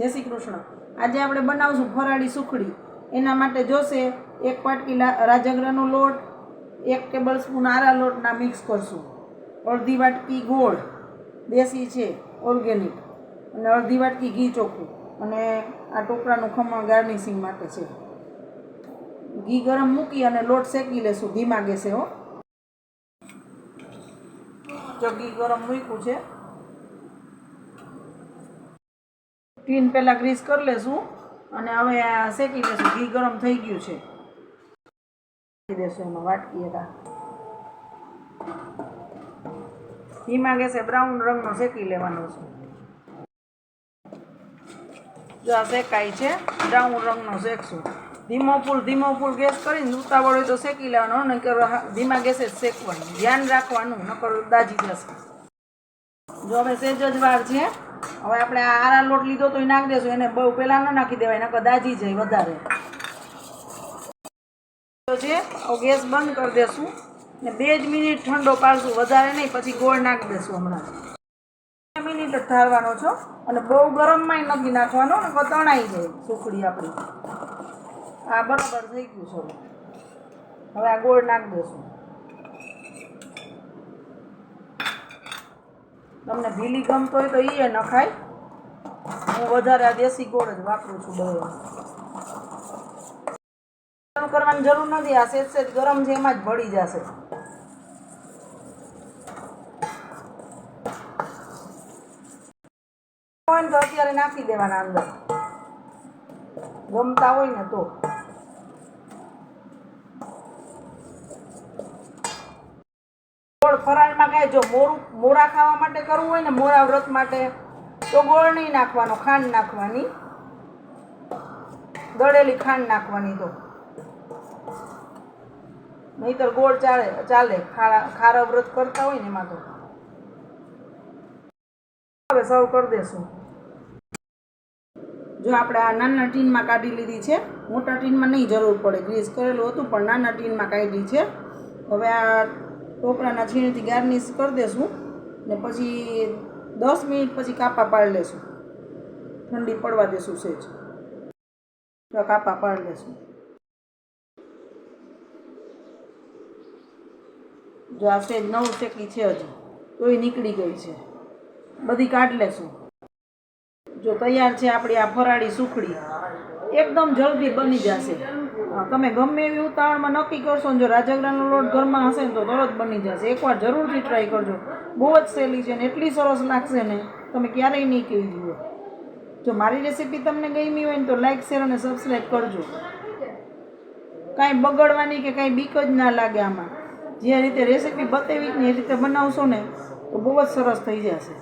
જય શ્રી કૃષ્ણ. આજે આપણે બનાવશું ફરાળી સુખડી. એના માટે જોશે એક વાટકી રાજગરાનો લોટ, એક ટેબલ સ્પૂન આરા લોટના મિક્સ કરશું. અડધી વાટકી ગોળ, દેશી છે, ઓર્ગેનિક. અને અડધી વાટકી ઘી ચોખ્ખું. અને આ ટોપરાનું ખમણ ગાર્નિશિંગ માટે છે. ઘી ગરમ મૂકી અને લોટ શેકી લેશું. ધીમા ગેસે, હો. જો ઘી ગરમ મૂક્યું છે ટીન પહેલાં ગ્રીસ કરી લેશું અને હવે આ શેકી લેશું. ઘી ગરમ થઈ ગયું છે. દેશું એમાં વાટકી એકા ધીમા ગેસે બ્રાઉન રંગનો શેકી લેવાનો છે. જો આ શેકાય છે, બ્રાઉન રંગનો શેકશું. ધીમો ફૂલ ધીમો ફૂલ ગેસ કરીને ઉતાવળ હોય તો શેકી લેવાનો નહીં હા- ધીમા ગેસે જ શેકવાનું. ધ્યાન રાખવાનું, નકર દાજી જશે. જો હવે સેજ જ વાર છે હવે આપણે આ આરા લોટ લીધો તો એ નાખી દેશું. એને બહુ પહેલાં ન નાખી દેવાય એના કદાચી જાય વધારે. છે ગેસ બંધ કરી દેશું. ને બે જ મિનિટ ઠંડો પાડશું, વધારે નહીં, પછી ગોળ નાખી દેશું હમણાં. બે મિનિટ જ ઠારવાનો છો, અને બહુ ગરમમાંય નથી નાખવાનો ને તણાઈ જાય સુખડી આપણી. આ બરાબર થઈ ગયું છે. હવે આ ગોળ નાખી દેશું. તમને ભીલી ગમતો હોય તો એ નખાય. હું વધારે આ દેશી ગોળ જ વાપરું છું બધે કરવાની જરૂર નથી, આ સેજ સેજ ગરમ છે, એમાં જ ભળી જશે. હોય ને તો અત્યારે નાખી દેવાના અંદર. ગમતા હોય ને તો ગોળ ફરાળમાં કાંઈ જો મોરું, મોરા ખાવા માટે કરવું હોય ને, મોરા વ્રત માટે, તો ગોળ નહીં નાખવાનો, ખાંડ નાખવાની. દળેલી ખાંડ નાખવાની તો. નહીતર ગોળ ચાલે ચાલે, ખારા ખારા વ્રત કરતા હોય ને એમાં તો. હવે સર્વ કરી દેશું. જો આપણે આ નાના ટીનમાં કાઢી લીધી છે, મોટા ટીનમાં નહીં જરૂર પડે, ગ્રીસ કરેલું હતું, પણ નાના ટીનમાં કાઢી છે. હવે આ ટોપરાના છીણથી ગાર્નિશ કરી દેશું ને પછી દસ મિનિટ પછી કાપા પાડી લેશું. ઠંડી પડવા દેશું સેજ. તો કાપા પાડી લેશું. જો આ સેજ નવ શેકી છે હજી, તોય નીકળી ગઈ છે. બધી કાઢ લેશું. જો તૈયાર છે આપણી આ ફરાળી સુખડી, એકદમ જલ્દી બની જશે. તમે ગમે એવી ઉતાવળમાં નક્કી કરશો ને જો રાજગરાનો લોટ ઘરમાં હશે ને તો તરત બની જશે. એકવાર જરૂરથી ટ્રાય કરજો. બહુ જ સહેલી છે ને એટલી સરસ લાગશે ને, તમે ક્યારેય નહીં કહી જુઓ. જો મારી રેસીપી તમને ગમી હોય ને તો લાઈક શેર અને સબસ્ક્રાઈબ કરજો. કાંઈ બગડવાની કે કાંઈ બીક જ ના લાગે આમાં. જે રીતે રેસીપી બતાવી ને એ રીતે બનાવશો ને તો બહુ જ સરસ થઈ જશે.